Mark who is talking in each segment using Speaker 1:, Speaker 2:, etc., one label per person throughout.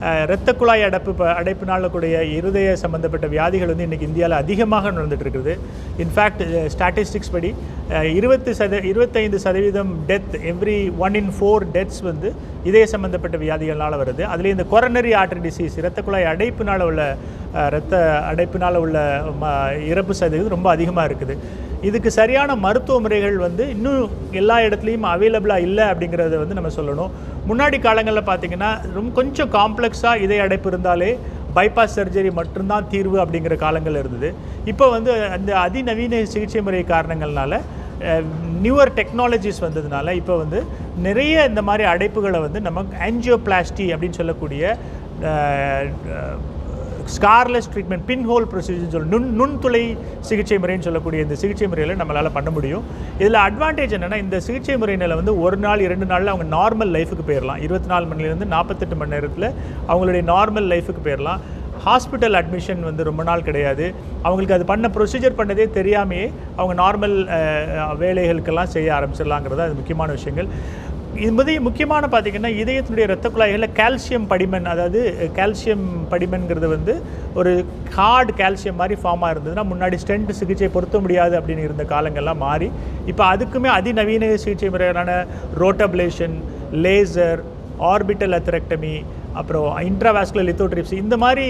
Speaker 1: இரத்த குழாய் அடைப்பு ப- கூடிய இருதய சம்பந்தப்பட்ட வியாதிகள் வந்து இன்றைக்கி இந்தியாவில் அதிகமாக நடந்துகிட்டு இருக்குது இன்ஃபேக்ட் ஸ்டாட்டிஸ்டிக்ஸ் படி இருபத்து சத இருபத்தைந்து சதவீதம் death every one in four deaths வந்து இதய சம்பந்தப்பட்ட வியாதிகளால் வருது. அதுலேயும் இந்த கொரனரி ஆர்டரி டிசீஸ் இரத்த குழாய் அடைப்பினால் உள்ள இரத்த அடைப்பினால் உள்ள ம இறப்பு சதவீதம் ரொம்ப அதிகமாக இருக்குது. இதுக்கு சரியான மருத்துவ முறைகள் வந்து இன்னும் எல்லா இடத்துலையும் அவைலபிளாக இல்லை அப்படிங்கிறத வந்து நம்ம சொல்லணும். முன்னாடி காலங்களில் பார்த்தீங்கன்னா ரொம்ப கொஞ்சம் காம்ப்ளெக்ஸாக இதய அடைப்பு இருந்தாலே பைபாஸ் சர்ஜரி மட்டும்தான் தீர்வு அப்படிங்கிற காலங்கள் இருந்தது. இப்போ வந்து அந்த அதிநவீன சிகிச்சை முறை காரணங்கள்னால நியூவர் டெக்னாலஜிஸ் வந்ததுனால இப்போ வந்து நிறைய இந்த மாதிரி அடைப்புகளை வந்து நம்ம ஆன்ஜியோபிளாஸ்டி அப்படின்னு சொல்லக்கூடிய scarless treatment pin hole procedure சொல்லி நுண் நுண்துளை சிகிச்சை முறைன்னு சொல்லக்கூடிய இந்த சிகிச்சை முறையில் நம்மளால் பண்ண முடியும். இதில் அட்வான்டேஜ் என்னென்னா இந்த சிகிச்சை முறையினால் வந்து ஒரு நாள் இரண்டு நாளில் அவங்க நார்மல் லைஃபுக்கு போயிடலாம் இருபத்தி நாலு மணிலேருந்து நாற்பத்தெட்டு மணி நேரத்தில் அவங்களுடைய நார்மல் லைஃபுக்கு போயிடலாம் ஹாஸ்பிட்டல் அட்மிஷன் வந்து ரொம்ப நாள் கிடையாது. அவங்களுக்கு அது பண்ண ப்ரொசீஜர் பண்ணதே தெரியாமையே அவங்க நார்மல் வேலைகளுக்கெல்லாம் செய்ய ஆரம்பிச்சிடலாங்கிறது அது முக்கியமான விஷயங்கள். இது முக்கியமான பார்த்தீங்கன்னா இதயத்தினுடைய இரத்த குழாய்களில் கால்சியம் படிமன் அதாவது கால்சியம் படிமன்கிறது வந்து ஒரு ஹார்டு கால்சியம் மாதிரி ஃபார்மாக இருந்ததுன்னா முன்னாடி ஸ்டென்ட் சிகிச்சை பொருத்த முடியாது அப்படின்னு இருந்த காலங்கள்லாம் மாறி இப்போ அதுக்குமே அதிநவீன சிகிச்சை முறையான ரோட்டபிளேஷன் லேசர் ஆர்பிட்டல் அத்தரெக்டமி அப்புறம் இன்ட்ராவாஸ்குலர் லித்தோட்ரிப்ஸ் இந்த மாதிரி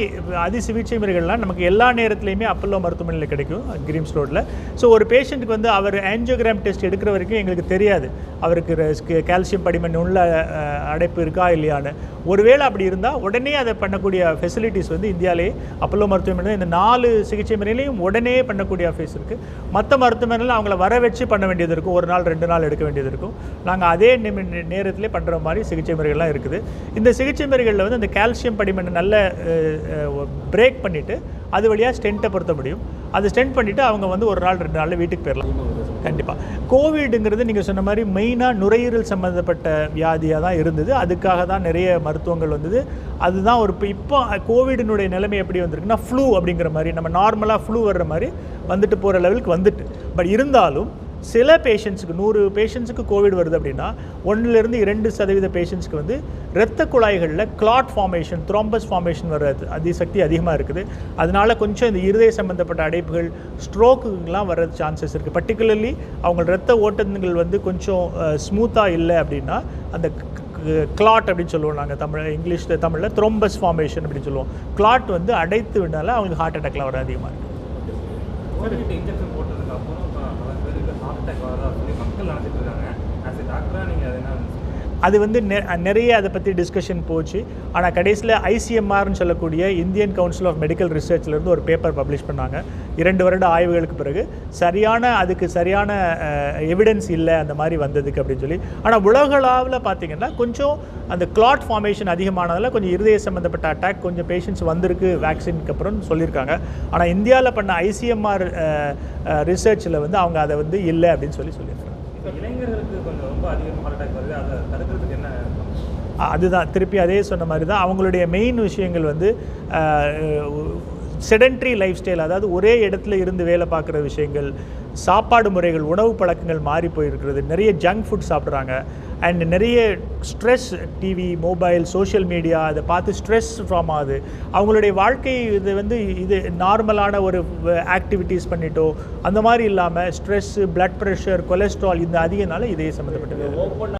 Speaker 1: அதி சிகிச்சை முறைகள்லாம் நமக்கு எல்லா நேரத்துலையுமே அப்பல்லோ மருத்துவமனையில் கிடைக்கும் கிரீம்ஸ் ரோட்டில் ஸோ ஒரு பேஷண்ட்டுக்கு வந்து அவர் ஆன்ஜியோகிராம் டெஸ்ட் எடுக்கிற வரைக்கும் எங்களுக்கு தெரியாது. அவருக்கு கால்சியம் படிமன் உள்ள அடைப்பு இருக்கா இல்லையான்னு. ஒருவேளை அப்படி இருந்தால் உடனே அதை பண்ணக்கூடிய ஃபெசிலிட்டிஸ் வந்து இந்தியாவிலே அப்பல்லோ மருத்துவமனை இந்த நாலு சிகிச்சை முறையிலையும் உடனே பண்ணக்கூடிய ஆஃபீஸ் இருக்குது மற்ற மருத்துவமனையில் அவங்கள வர வச்சு பண்ண வேண்டியது இருக்கும். ஒரு நாள் ரெண்டு நாள் எடுக்க வேண்டியது இருக்கும். நாங்கள் அதே நிமி நேரத்திலே பண்ணுற மாதிரி சிகிச்சை முறைகள்லாம் இருக்குது. இந்த சிகிச்சை முறைகளில் வந்து இந்த கால்சியம் படிமண்ணை நல்ல பிரேக் பண்ணிவிட்டு அது வழியாக ஸ்டென்ட்டை பொருத்த முடியும். அது ஸ்டென்ட் பண்ணிவிட்டு அவங்க வந்து ஒரு நாள் ரெண்டு நாளில் வீட்டுக்கு போயிடலாம் கண்டிப்பாக கோவிடுங்கிறது நீங்கள் சொன்ன மாதிரி மெயினாக நுரையீரல் சம்மந்தப்பட்ட வியாதியாக தான் இருந்தது. அதுக்காக தான் நிறைய மருத்துவங்கள் வந்தது. அதுதான் ஒரு இப்போ இப்போ கோவிடினுடைய நிலைமை எப்படி வந்திருக்குன்னா ஃப்ளூ அப்படிங்கிற மாதிரி நம்ம நார்மலாக ஃப்ளூ வர்ற மாதிரி வந்துட்டு போகிற லெவலுக்கு வந்துட்டு. பட் இருந்தாலும் சில பேஷண்ட்ஸுக்கு நூறு பேஷண்ட்ஸுக்கு கோவிட் வருது அப்படின்னா ஒன்றுலேருந்து இரண்டு சதவீத பேஷண்ட்ஸ்க்கு வந்து இரத்த குழாய்களில் கிளாட் ஃபார்மேஷன் த்ரோம்பஸ் ஃபார்மேஷன் வர்றது அதிசக்தி அதிகமாக இருக்குது. அதனால் கொஞ்சம் இந்த இருதய சம்பந்தப்பட்ட அடைப்புகள் ஸ்ட்ரோக்குலாம் வர சான்சஸ் இருக்குது பர்டிகுலர்லி அவங்க இரத்த ஓட்டங்கள் வந்து கொஞ்சம் ஸ்மூத்தாக இல்லை அப்படின்னா அந்த கிளாட் அப்படின்னு சொல்லுவோம் நாங்கள் தமிழ் இங்கிலீஷில் தமிழில் த்ரோம்பஸ் ஃபார்மேஷன் அப்படின்னு சொல்லுவோம். கிளாட் வந்து அடைத்து விடனால அவங்களுக்கு ஹார்ட் அட்டாக்லாம் வர அதிகமாக இருக்குது
Speaker 2: கோவிட் பல பேருக்கு ஹார்ட் அட்டாக் வரதா சொல்லி மக்கள் நினச்சிட்டு இருக்காங்க. ஆஸ் எ டாக்டராக நீங்கள் அதை என்ன
Speaker 1: அது வந்து நெ- நிறைய அதை பற்றி டிஸ்கஷன் போச்சு. ஆனால் கடைசியில் ஐசிஎம்ஆர்னு சொல்லக்கூடிய இந்தியன் கவுன்சில் ஆஃப் மெடிக்கல் ரிசர்ச்லேருந்து ஒரு பேப்பர் பப்ளிஷ் பண்ணாங்க. இரண்டு வருட ஆய்வுகளுக்கு பிறகு சரியான அதுக்கு சரியான எவிடன்ஸ் இல்லை அந்த மாதிரி வந்ததுக்கு அப்படின்னு சொல்லி. ஆனால் உலகளாவில் பார்த்தீங்கன்னா கொஞ்சம் அந்த கிளாட் ஃபார்மேஷன் அதிகமானதில் கொஞ்சம் இருதய சம்மந்தப்பட்ட அட்டாக் கொஞ்சம் பேஷண்ட்ஸ் வந்திருக்கு வேக்சினுக்கு அப்புறம் சொல்லியிருக்காங்க. ஆனால் இந்தியாவில் பண்ண ஐசிஎம்ஆர் ரிசர்ச்சில் வந்து அவங்க அதை வந்து இல்லை அப்படின்னு சொல்லி சொல்லியிருக்காங்க.
Speaker 2: இளைஞர்களுக்கு கொஞ்சம் ரொம்ப அதிகமாக ஹார்ட் அட்டாக் வருது. அதை தடுக்கிறதுக்கு என்ன
Speaker 1: அதுதான். திருப்பி அதே சொன்ன மாதிரி தான் அவங்களுடைய மெயின் விஷயங்கள் வந்து செடன்ட்ரி லைஃப் ஸ்டைல் அதாவது ஒரே இடத்துல இருந்து வேலை பார்க்குற விஷயங்கள் சாப்பாடு முறைகள் உணவு பழக்கங்கள் மாறி போயிருக்கிறது. நிறைய ஜங்க் ஃபுட் சாப்பிட்றாங்க. அண்ட் நிறைய stress TV mobile social media அதை பார்த்து ஸ்ட்ரெஸ் ஃபார்ம் ஆகுது. அவங்களுடைய வாழ்க்கை இது வந்து இது நார்மலான ஒரு ஆக்டிவிட்டீஸ் பண்ணிட்டோ அந்த மாதிரி இல்லாமல் ஸ்ட்ரெஸ்ஸு பிளட் ப்ரெஷர் கொலஸ்ட்ரால் இந்த அதிகனால இதே சம்மந்தப்பட்டது.